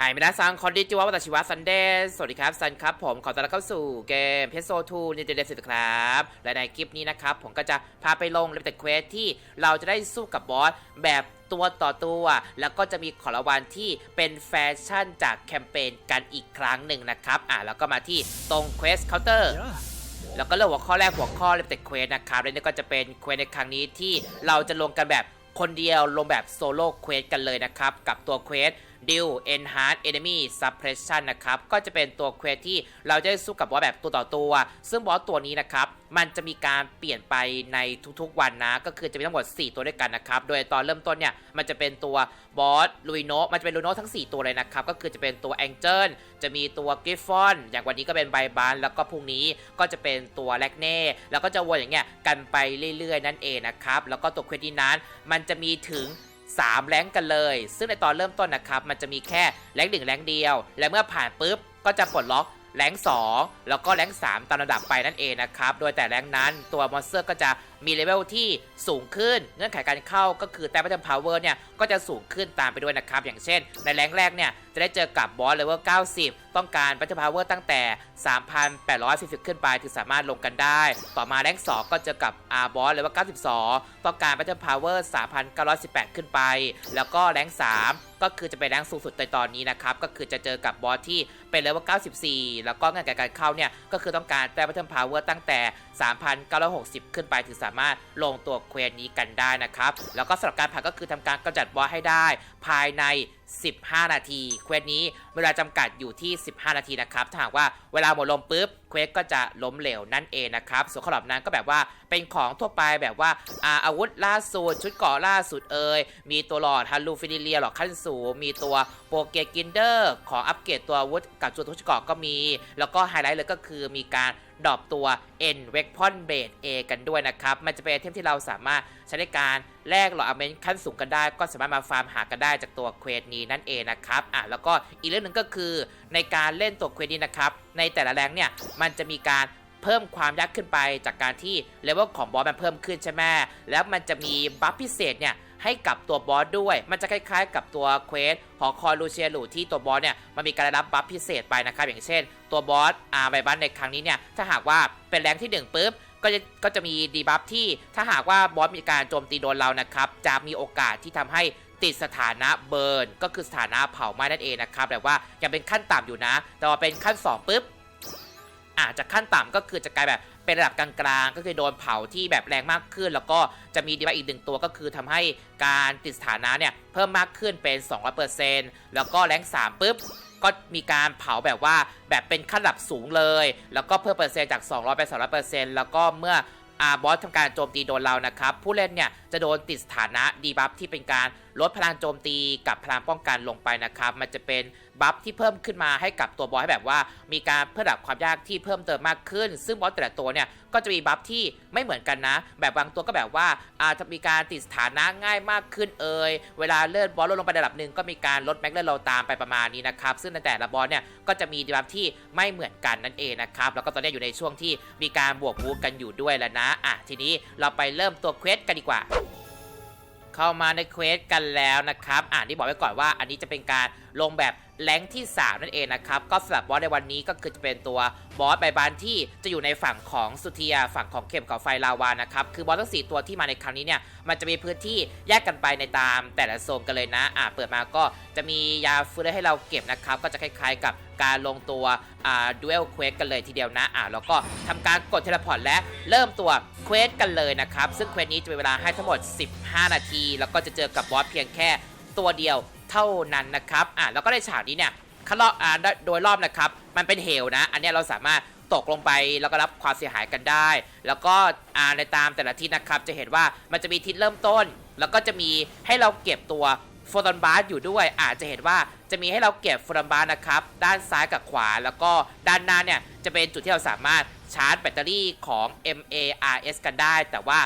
หายไม่ได้ซังคอนดิจิวะวัตชิวะซันเดย์สวัสดีครับ ซันครับ ผมขอต้อนรับเข้าสู่เกมเพโซทูนิเจเดสิตครับ และในคลิปนี้นะครับ ผมก็จะพาไปลงเลเวลเควสที่เราจะได้สู้กับบอสแบบตัวต่อตัว แล้วก็จะมีของรางวัลที่เป็นแฟชั่นจากแคมเปญกันอีกครั้งหนึ่งนะครับ อะแล้วก็มาที่ตรงเควสเคาน์เตอร์แล้วก็เรื่องหัวข้อแรกหัวข้อเลเวลเควสนะครับและนี่ก็จะเป็นเควสในครั้งนี้ที่เราจะลงกันแบบคนเดียวลงแบบโซโล่เควสกันเลยนะครับกับตัวเควส Deal Enhance Enemy Suppression นะครับก็จะเป็นตัวเควสที่เราจะได้สู้กับบอสแบบตัวต่อตัว ซึ่งบอสตัวนี้นะครับมันจะมีการเปลี่ยนไปในทุกๆวันนะ ก็คือจะมีทั้งหมด 4 ตัวด้วยกันนะครับ โดยตอนเริ่มต้นเนี่ย มันจะเป็นตัวบอสลุยโนมันจะเป็นลุยโนทั้ง 4 ตัวเลยนะครับ ก็คือจะเป็นตัวแองเจิลจะมีตัวกริฟฟอน อย่างวันนี้ก็เป็นไบบานแล้วก็พรุ่งนี้ก็จะเป็นตัวแลกเน่แล้วก็จะวนอย่างเงี้ยกันไปเรื่อยๆ นั่นเองนะครับ แล้วก็ตัวเควสนี้นั้นมันจะมีถึง 3แรงกันเลย ซึ่งในตอนเริ่มต้นนะครับ มันจะมีแค่แรงหนึ่งแรงเดียว และเมื่อผ่านปุ๊บ ก็จะปลดล็อกแรง2แล้วก็แรง3ตามระดับไปนั่นเองนะครับ โดยแต่แรงนั้นตัวมอนสเตอร์ก็จะมีเลเวลที่สูงขึ้น เงื่อนไขการเข้าก็คือแต่พัฒนพาวเวอร์เนี่ยก็จะสูงขึ้นตามไปด้วยนะครับ อย่างเช่น ในแรงแรกเนี่ยจะได้เจอกับบอสเลเวล 90 ต้องการพัฒนพาวเวอร์ตั้งแต่ 3,840 ขึ้นไปถึงสามารถลงกันได้ ต่อมาแรง 2 ก็เจอกับอาบอสเลเวล 92 ต้องการพัฒนพาวเวอร์ 3,918 ขึ้นไป แล้วก็แรง 3ก็คือจะเป็นแรงสูงสุดในตอนนี้นะครับ ก็คือจะเจอกับบอสที่เป็นเลเวล 94 แล้วก็เงื่อนไขการเข้าเนี่ย ก็คือต้องการแต่พัฒนพาวเวอร์ตั้งแต่ 3,960 ขึ้นไปถึงสามารถลงตัวเควสนี้กันได้นะครับ แล้วก็สำหรับการผ่านก็คือทำการกำจัดบอสให้ได้ ภายใน15 นาทีเควสนี้เวลาจำกัดอยู่ที่ 15 นาทีนะครับ ถ้าหากว่าเวลาหมดลมปุ๊บเควสก็จะล้มเหลวนั่นเองนะครับ ส่วนขลอบนั้นก็แบบว่าเป็นของทั่วไปแบบว่าอาอาวุธล่าสุดชุดเกราะล่าสุดเอ่ยมีตัวหลอดฮัลลูฟินิเลียหลอดขั้นสูง มีตัวโปเกกินเดอร์ ของอัปเกรดตัวอาวุธกับชุดชุดเกราะก็มี แล้วก็ไฮไลท์เลยก็คือมีการดรอปตัว N w e p o n b a d A กันด้วยนะครับ มันจะเป็นเทมที่เราสามารถใช้ในการ แลกหลอดอเมนขั้นสูงกันได้ ก็สามารถมาฟาร์มหากันได้จากตัวเควสนี้นั่นเองนะครับอะแล้วก็อีกเรื่องหนึ่งก็คือ ในการเล่นตัวเควสนี้นะครับในแต่ละแรงเนี่ยมันจะมีการเพิ่มความยากขึ้นไปจากการที่เลเวลของบอสมันเพิ่มขึ้นใช่ไหมแล้วมันจะมีบัฟพิเศษเนี่ยให้กับตัวบอสด้วย มันจะคล้ายๆ กับตัวเควสหอคอยลูเชียลูที่ตัวบอสเนี่ยมันมีการรับบัฟพิเศษไปนะครับอย่างเช่น ตัวบอสอาร์ไบบันในครั้งนี้เนี่ยถ้าหากว่าเป็นแรงที่ 1ปุ๊บ ก็จะก็จะมีดีบัฟที่ถ้าหากว่าบอสมีการโจมตีโดนเรานะครับ จะมีโอกาสที่ทำให้ติดสถานะเบิร์นก็คือสถานะเผาไหม้นั่นเองนะครับแต่ว่ายังเป็นขั้นต่ำอยู่นะ แต่ว่าเป็นขั้น 2ปุ๊บอาจจะขั้นต่ำก็คือจะกลายแบบเป็นระดับกลางๆ ก็คือโดนเผาที่แบบแรงมากขึ้น แล้วก็จะมีดีบัฟอีกหนึ่งตัวก็คือทำให้การติดสถานะเนี่ยเพิ่มมากขึ้นเป็น 200%แล้วก็แรง3ปุ๊บ ก็มีการเผาแบบว่าแบบเป็นขั้นระดับสูงเลย แล้วก็เพิ่มเปอร์เซ็นต์จาก 200เป็น200%แล้วก็เมื่ออาบอสทำการโจมตีโดนเรานะครับ ผู้เล่นเนี่ยจะโดนติดสถานะดีบัฟที่เป็นการลดพลังโจมตีกับพลังป้องกันลงไปนะครับ มันจะเป็น บัฟที่เพิ่มขึ้นมาให้กับตัวบอสให้แบบว่ามีการเพิ่มระดับความยากที่เพิ่มเติมมากขึ้น ซึ่งบอสแต่ละตัวเนี่ยก็จะมีบัฟที่ไม่เหมือนกันนะ แบบบางตัวก็แบบว่าอาจจะมีการติดสถานะง่ายมากขึ้นเอ่ยเวลาเลื่อนบอสลดลงไประดับหนึ่งก็มีการลดแม็กเลื่อนเราตามไปประมาณนี้นะครับซึ่งในแต่ละบอสเนี่ยก็จะมีดีบัฟที่ไม่เหมือนกันนั่นเองนะครับแล้วก็ตอนนี้อยู่ในช่วงที่มีการบวกบูกันอยู่ด้วยแล้วนะอะทีนี้เราไปเริ่มตัวเควสกันดีกว่าเข้ามาในเควสกันแล้วนะครับ อ่านที่บอกไว้ก่อนว่าอันนี้จะเป็นการลงแบบ แรงที่ 3 นั่นเองนะครับ ก็สำหรับบอสในวันนี้ก็คือจะเป็นตัวบอสใบบานที่จะอยู่ในฝั่งของสุเทียฝั่งของเข็มกับไฟลาวานะครับ คือบอสทั้ง 4 ตัวที่มาในครั้งนี้เนี่ย มันจะมีพื้นที่แยกกันไปในตามแต่ละโซนกันเลยนะ อ่าเปิดมาก็จะมียาฟื้นให้เราเก็บนะครับ ก็จะคล้ายๆกับการลงตัวอ่าดูเอลเควสกันเลยทีเดียวนะ อ่าแล้วก็ทำการกดเทเลพอร์ตและเริ่มตัวเควสกันเลยนะครับ ซึ่งเควสนี้จะมีเวลาให้ทั้งหมด 15 นาที แล้วก็จะเจอกับบอสเพียงแค่ตัวเดียว ท่านั้นนะครับอ่าแล้วก็ในฉากนี้เนี่ยคันรอบอ่าโดยรอบนะครับ มันเป็นเหวนะ อันนี้เราสามารถตกลงไปแล้วก็รับความเสียหายกันได้ แล้วก็อ่าในตามแต่ละทิศนะครับ จะเห็นว่ามันจะมีทิศเริ่มต้น แล้วก็จะมีให้เราเก็บตัวโฟตอนบาร์อยู่ด้วยอาจจะเห็นว่าจะมีให้เราเก็บโฟตอนบาร์นะครับ ด้านซ้ายกับขวา แล้วก็ด้านหน้าเนี่ยจะเป็นจุดที่เราสามารถชาร์จแบตเตอรี่ของ MARS กันได้ แต่ว่า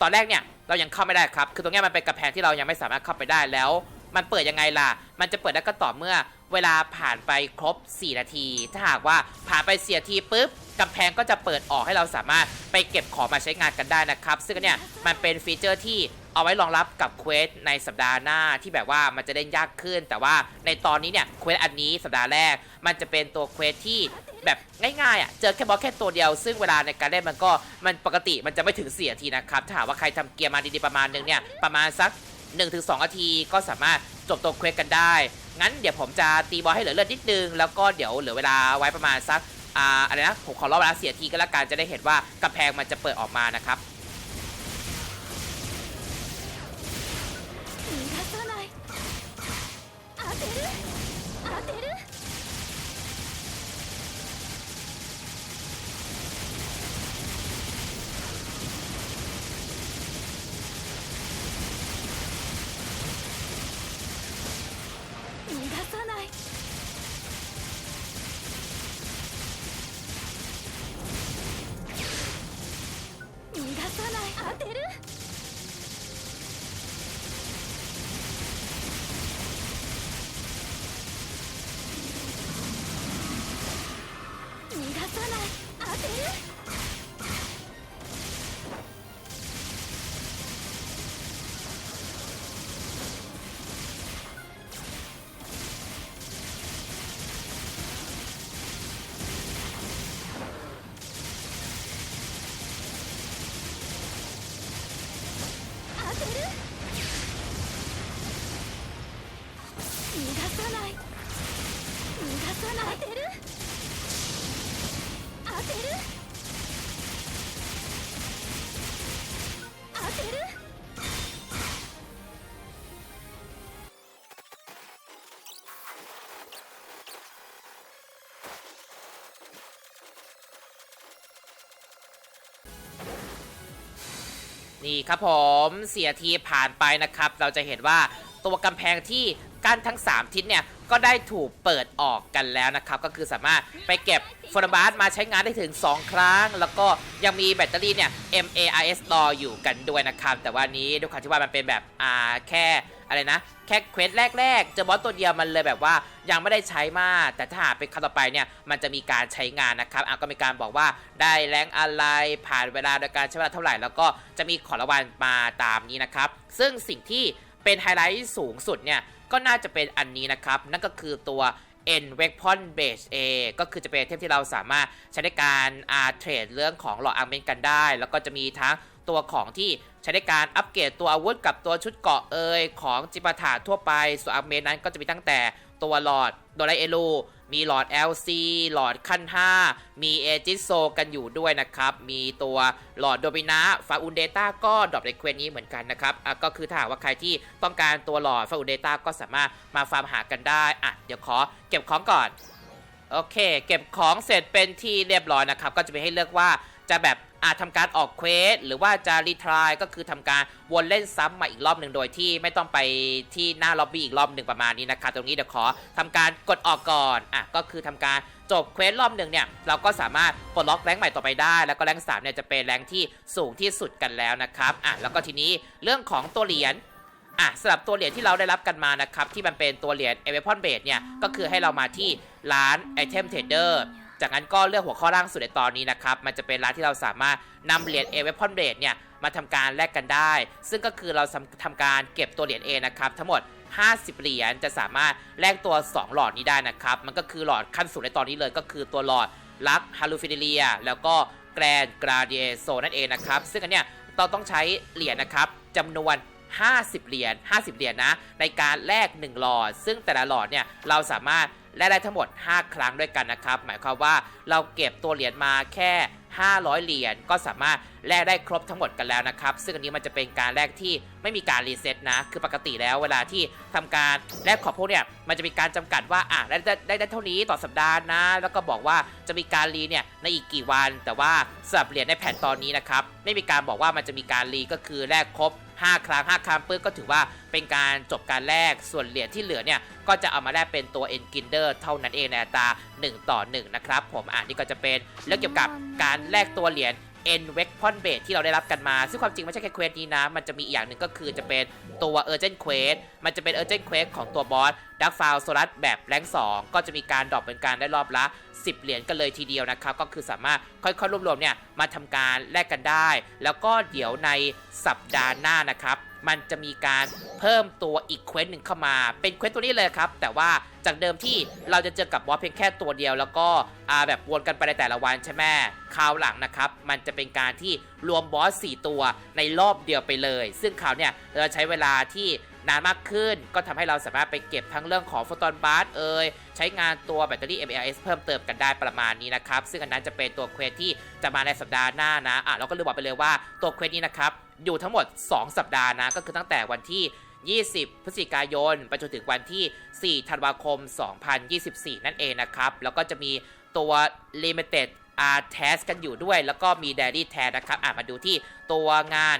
ตอนแรกเนี่ยเรายังเข้าไม่ได้ครับ คือตรงนี้มันเป็นกระแพงที่เรายังไม่สามารถเข้าไปได้แล้ว มันเปิดยังไงล่ะ มันจะเปิดได้ก็ต่อเมื่อเวลาผ่านไปครบ 4 นาที ถ้าหากว่าผ่านไป4นาทีปุ๊บกำแพงก็จะเปิดออกให้เราสามารถไปเก็บของมาใช้งานกันได้นะครับ ซึ่งเนี่ยมันเป็นฟีเจอร์ที่เอาไว้รองรับกับเควสในสัปดาห์หน้าที่แบบว่ามันจะเล่นยากขึ้น แต่ว่าในตอนนี้เนี่ยเควสอันนี้สัปดาห์แรก มันจะเป็นตัวเควสที่แบบง่ายๆอะเจอแค่บอสแค่ตัวเดียว ซึ่งเวลาในการเล่นมันก็มันปกติมันจะไม่ถึง4นาทีนะครับถ้าหากว่าใครทำเกียร์มาดีๆประมาณนึงเนี่ยประมาณสัก 1-2นาทีก็สามารถจบตัวเควสกันได้ งั้นเดี๋ยวผมจะตีบอลให้เหลือเลือดนิดนึง แล้วก็เดี๋ยวเหลือเวลาไว้ประมาณสักอ่าอะไรนะผมขอรอเวลาเสียทีก็แล้วกันจะได้เห็นว่ากำแพงมันจะเปิดออกมานะครับ 逃がさない当てる 逃がさない逃がさない当てる当てる当てる นี่ครับผมเสียทีผ่านไปนะครับ เราจะเห็นว่า ตัวกำแพงที่กั้นทั้ง 3 ทิศเนี่ย ก็ได้ถูกเปิดออกกันแล้วนะครับ ก็คือสามารถไปเก็บฟอร์บาสมาใช้งานได้ถึง 2 ครั้ง แล้วก็ยังมีแบตเตอรี่เนี่ย MARS รออยู่กันด้วยนะครับ แต่ว่านี้ด้วยความที่ว่ามันเป็นแบบอ่าแค่อะไรนะ แค่เควสแรกๆเจอบอสตัวเดียวมันเลยแบบว่ายังไม่ได้ใช้มาก แต่ถ้าหากเป็นครั้งต่อไปเนี่ย มันจะมีการใช้งานนะครับอะก็มีการบอกว่าได้แรงอะไรผ่านเวลาโดยการใช้เวลาเท่าไหร่ แล้วก็จะมีของรางวัลมาตามนี้นะครับ ซึ่งสิ่งที่ เป็นไฮไลท์สูงสุดเนี่ยก็น่าจะเป็นอันนี้นะครับ นั่นก็คือตัว N w e p o n Base A ก็คือจะเป็นเทมที่เราสามารถใช้ในการอาเทรดเรื่องของหลอดอาร์เมนกันได้ แล้วก็จะมีทั้งตัวของที่ใช้ในการอัปเกรดตัวอาวุธกับตัวชุดเกาะเอยของจิปาถาทั่วไป ส่วนอาร์เมนนั้นก็จะมีตั้งแต่ตัวหลอดโดไลเอลู มีหลอด LC หลอดขั้น 5 มีเอจิโซกันอยู่ด้วยนะครับ มีตัวหลอดโดมินะฟาอุนเดต้าก็ดรอปในเควสนี้เหมือนกันนะครับก็คือถ้าหากว่าใครที่ต้องการตัวหลอดฟาอุนเดต้าก็สามารถมาฟาร์มหากันได้อะเดี๋ยวขอเก็บของก่อน โอเค เก็บของเสร็จเป็นที่เรียบร้อยนะครับ ก็จะไปให้เลือกว่าจะแบบ อาจทำการออกเควสหรือว่าจะรีทรายก็คือทำการวนเล่นซ้ำมาอีกรอบหนึ่งโดยที่ไม่ต้องไปที่หน้าล็อบบี้อีกรอบหนึ่งประมาณนี้นะครับตรงนี้เดี๋ยวขอทำการกดออกก่อนอะก็คือทำการจบเควสรอบหนึ่งเนี่ยเราก็สามารถปลดล็อกแรงใหม่ต่อไปได้ แล้วก็แรงสามเนี่ยจะเป็นแรงที่สูงที่สุดกันแล้วนะครับอะแล้วก็ทีนี้เรื่องของตัวเหรียญอะสำหรับตัวเหรียญที่เราได้รับกันมานะครับที่มันเป็นตัวเหรียญเอเวพอนเบดเนี่ยก็คือให้เรามาที่ร้านไอเทมเทรดเดอร์ จากนั้นก็เลือกหัวข้อล่างสุดในตอนนี้นะครับ มันจะเป็นร้านที่เราสามารถนำเหรียญเอเวพอนเบดเนี่ยมาทำการแลกกันได้ ซึ่งก็คือเราทำทำการเก็บตัวเหรียญเอนะครับทั้งหมด 50 เหรียญจะสามารถแลกตัว 2 หลอดนี้ได้นะครับ มันก็คือหลอดขั้นสูงในตอนนี้เลย ก็คือตัวหลอดลักฮาลูฟิเดเลียแล้วก็แกรนกราเดียโซนั่นเองนะครับ ซึ่งอันเนี้ยเราต้องใช้เหรียญนะครับจำนวน50 เหรียญ 50 เหรียญนะ ในการแลก1หลอด ซึ่งแต่ละหลอดเนี่ย เราสามารถ แลกได้ทั้งหมด 5 ครั้งด้วยกันนะครับ หมายความว่าเราเก็บตัวเหรียญมาแค่ 500 เหรียญก็สามารถแลกได้ครบทั้งหมดกันแล้วนะครับ ซึ่งอันนี้มันจะเป็นการแลกที่ไม่มีการรีเซ็ตนะ คือปกติแล้วเวลาที่ทำการแลกของพวกเนี่ย มันจะมีการจำกัดว่าอะได้ได้ได้ได้เท่านี้ต่อสัปดาห์นะ แล้วก็บอกว่าจะมีการรีเนี่ยในอีกกี่วัน แต่ว่าสำหรับเหรียญในแผ่นตอนนี้นะครับ ไม่มีการบอกว่ามันจะมีการรีก็คือแลกครบ 5 ครั้ง 5 ครั้งปุ๊บก็ถือว่าเป็นการจบการแลกส่วนเหรียญที่เหลือเนี่ยก็จะเอามาแลกเป็นตัว e n g i n d e r เท่านั้นเองในอัตรา1 ต่อ 1 นะครับผมอ่านนี่ก็จะเป็นเรื่องเกี่ยวกับการแลกตัวเหรียญ N w e p o n Base ที่เราได้รับกันมา ซึ่งความจริงไม่ใช่แค่เควสนี้นะ มันจะมีอีกอย่างหนึ่งก็คือจะเป็นตัว Urgent Quest มันจะเป็น Urgent Quest ของตัวบอสดักฟาวโซลัสแบบแรง2 ก็จะมีการดรอปเป็นการได้รอบละ 10 เหรียญกันเลยทีเดียวนะครับ ก็คือสามารถค่อยๆรวบรวมเนี่ยมาทำการแลกกันได้ แล้วก็เดี๋ยวในสัปดาห์หน้านะครับ มันจะมีการเพิ่มตัวอีกเควสหนึ่งเข้ามา เป็นเควสตัวนี้เลยครับ แต่ว่าจากเดิมที่เราจะเจอกับบอสเพียงแค่ตัวเดียว แล้วก็แบบวนกันไปในแต่ละวันใช่ไหมคราวหลังนะครับ มันจะเป็นการที่รวมบอส 4 ตัวในรอบเดียวไปเลย ซึ่งคราวเนี่ยเราจะใช้เวลาที่นานมากขึ้น ก็ทำให้เราสามารถไปเก็บทั้งเรื่องของโฟตอนบาร์เอยใช้งานตัวแบตเตอรี่ MLS เพิ่มเติมกันได้ประมาณนี้นะครับ ซึ่งอันนั้นจะเป็นตัวเควสที่จะมาในสัปดาห์หน้านะอะเราก็ลืมบอกไปเลยว่าตัวเควสนี้นะครับ อยู่ทั้งหมด 2 สัปดาห์นะ ก็คือตั้งแต่วันที่ 20 พฤศจิกายน ไปจนถึงวันที่ 4 ธันวาคม 2024 นั่นเองนะครับ แล้วก็จะมีตัว Limited R Test กันอยู่ด้วย แล้วก็มี Daily Test นะครับ อะมาดูที่ตัวงาน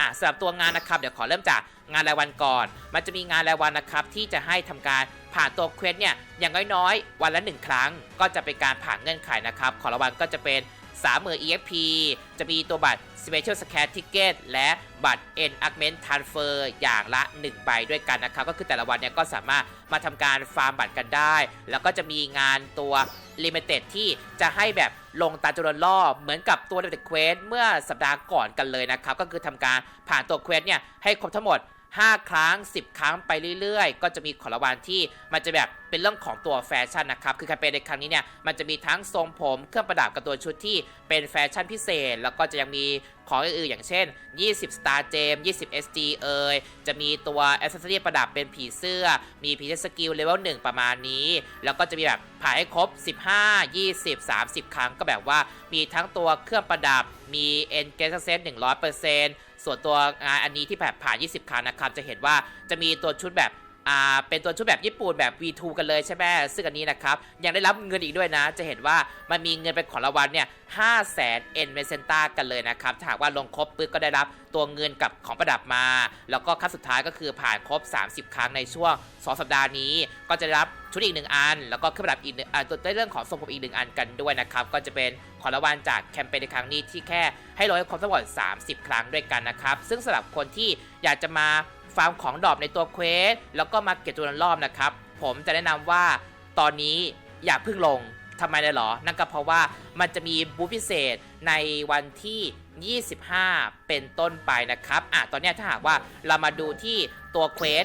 อะสำหรับตัวงานนะครับ เดี๋ยวขอเริ่มจากงานรายวันก่อน มันจะมีงานรายวันนะครับ ที่จะให้ทำการผ่านตัวเควสเนี่ย อย่างน้อยๆ วันละ 1 ครั้ง ก็จะเป็นการผ่านเงื่อนไขนะครับ ขอรางวัลก็จะเป็น 30,000 EXP จะมีตัวบัตร Special Scan Ticket และบัตร N Augment Transfer อย่างละ 1 ใบด้วยกันนะครับ ก็คือแต่ละวันเนี่ยก็สามารถมาทำการฟาร์มบัตรกันได้ แล้วก็จะมีงานตัว Limited ที่จะให้แบบลงตาจำนวนรอบเหมือนกับตัว Limited Quest เมื่อสัปดาห์ก่อนกันเลยนะครับ ก็คือทำการผ่านตัวเควสเนี่ยให้ครบทั้งหมด 5 ครั้ง 10 ครั้งไปเรื่อยๆ ก็จะมีของรางวัลที่มันจะแบบเป็นเรื่องของตัวแฟชั่นนะครับ คือแคมเปญในครั้งนี้เนี่ย มันจะมีทั้งทรงผม เครื่องประดับกับตัวชุดที่เป็นแฟชั่นพิเศษ แล้วก็จะยังมีของอื่นๆอย่างเช่น 20 Star Gem 20 SG เอยจะมีตัวอ c เซสซอรี่ประดับเป็นผีเสื้อ มีผีเสื้อสกิลเลเวล1ประมาณนี้ แล้วก็จะมีแบบผ่านให้ครบ 15 20 30 ครั้งก็แบบว่ามีทั้งตัวเครื่องประดับ มี e n g a g e Set 100%ส่วนตัวงานอันนี้ที่แบบผ่าน 20 ครั้งนะครับ จะเห็นว่าจะมีตัวชุดแบบ อ่าเป็นตัวชุดแบบญี่ปุ่นแบบ V2 กันเลยใช่ไหมซึ่งอันนี้นะครับ ยังได้รับเงินอีกด้วยนะ จะเห็นว่ามันมีเงินเป็นของรางวัลเนี่ย5 0 0 0 0 0เอ็นเมเซนต้ากันเลยนะครับ ถ้าหากว่าลงครบปึ๊บก็ได้รับตัวเงินกับของประดับมา แล้วก็ขั้นสุดท้ายก็คือผ่านครบ 30 ครั้งในช่วง 2 สัปดาห์นี้ ก็จะได้รับชุดอีกหนึ่งอัน แล้วก็เครื่องประดับอีกหนึ่งอันตัวในเรื่องของทรงผมอีกหนึ่งอันกันด้วยนะครับ ก็จะเป็นของรางวัลจากแคมเปญในครั้งนี้ที่แค่ให้ลงให้ครบทั้งหมด30 ครั้งด้วยกันนะครับ ซึ่งสำหรับคนที่อยากจะมา ฟาร์มของดรอปในตัวเควสแล้วก็มาเก็บจำนวนรอบนะครับ ผมจะแนะนำว่าตอนนี้อย่าเพิ่งลงทำไมเลยหรอ นั่นก็เพราะว่ามันจะมีบูธพิเศษในวันที่ 25 เป็นต้นไปนะครับ อะ ตอนนี้ถ้าหากว่าเรามาดูที่ตัวเควส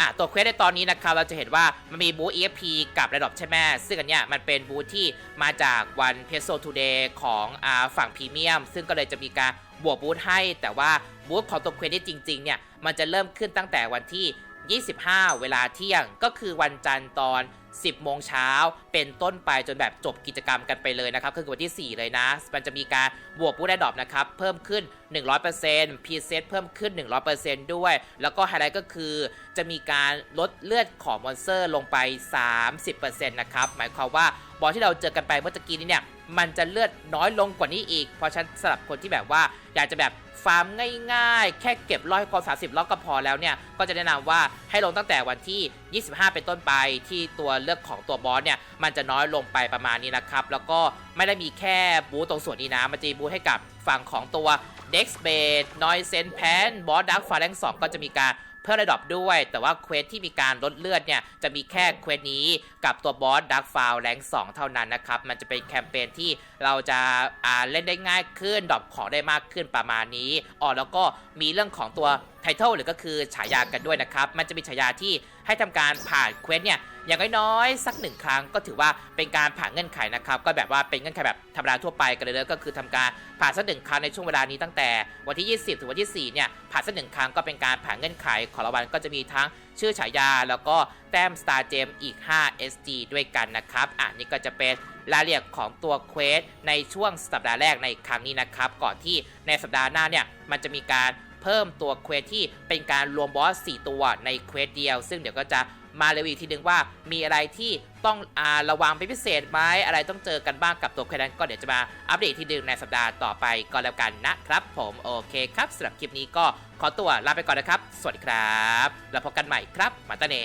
อะ ตัวเควสในตอนนี้นะครับ เราจะเห็นว่ามันมีบูธ EFP กับระดับใช่ไหมซึ่งอันเนี้ยมันเป็นบูธที่มาจากวันเพโซทูเดย์ของอ่าฝั่งพรีเมียม ซึ่งก็เลยจะมีการ บวกบูธให้ แต่ว่าบูธของตัวเควสที่จริงๆเนี่ยมันจะเริ่มขึ้นตั้งแต่วันที่ 25 เวลาเที่ยงก็คือวันจันทร์ตอน 10 โมงเช้าเป็นต้นไปจนแบบจบกิจกรรมกันไปเลยนะครับคือวันที่ 4 เลยนะ มันจะมีการบวกบูธได้ดอปนะครับ เพิ่มขึ้น 100%พีเซตเพิ่มขึ้น 100%ด้วย แล้วก็ไฮไลท์ก็คือ จะมีการลดเลือดของมอนสเตอร์ลงไป 30%นะครับหมายความว่าบอลที่เราเจอกันไปเมื่อตะกี้นี้เนี่ย มันจะเลือดน้อยลงกว่านี้อีก เพราะฉะนันสำหรับคนที่แบบว่าอยากจะแบบฟาร์มง่ายๆ แค่เก็บร้อยกอ30รอบล็อกก็พอแล้วเนี่ย ก็จะแนะนำว่าให้ลงตั้งแต่วันที่ 25 เป็นต้นไปที่ตัวเลือกของตัวบอสเนี่ย มันจะน้อยลงไปประมาณนี้นะครับ แล้วก็ไม่ได้มีแค่บูธตรงส่วนนี้นะ มันจะมีบูธให้กับฝั่งของตัว Dex b a s e Noise Pan บอสดักฟาแรง2ก็จะมีการ พิ่มระดับด้วย แต่ว่าเควสที่มีการลดเลือดเนี่ยจะมีแค่เควสนี้กับตัวบอสดักฟาวแรง2เท่านั้นนะครับมันจะเป็นแคมเปญที่เราจะอ่าเล่นได้ง่ายขึ้นดรอปของได้มากขึ้นประมาณนี้อ๋อแล้วก็มีเรื่องของตัวไทเทลหรือก็คือฉายากันด้วยนะครับมันจะมีฉายาที่ให้ทำการผ่านเควสเนี่ย อย่างน้อยๆสักหนึ่งครั้งก็ถือว่าเป็นการผ่านเงื่อนไขนะครับก็แบบว่าเป็นเงื่อนไขแบบธรรมดาทั่วไปกันเลยเลยก็คือทำการผ่านสักหนึ่งครั้งในช่วงเวลานี้ตั้งแต่วันที่ 20 ถึงวันที่4เนี่ยผ่านสักหนึ่งครั้งก็เป็นการผ่านเงื่อนไขของรางวัลก็จะมีทั้งชื่อฉายา แล้วก็แต้ม Star Gem อีก 5 SG ด้วยกันนะครับอะนี่ก็จะเป็นรายละเอียดของตัวเควสในช่วงสัปดาห์แรกในครั้งนี้นะครับ ก่อนที่ในสัปดาห์หน้าเนี่ยมันจะมีการเพิ่มตัวเควสที่เป็นการรวมบอส 4 ตัวในเควสเดียว ซึ่งเดี๋ยวก็จะ มาเรวิวอีกทีนึงว่ามีอะไรที่ต้องอระวังเป็นพิเศษไหมอะไรต้องเจอกันบ้างกับตัวแควสนั้นก็เดี๋ยวจะมาอัปเดตอีกทีนึงในสัปดาห์ต่อไปก็แล้วกันนะครับ ผมโอเคครับสำหรับคลิปนี้ก็ขอตัวลาไปก่อนนะครับ สวัสดีครับ แล้วพบกันใหม่ครับ มาตาเน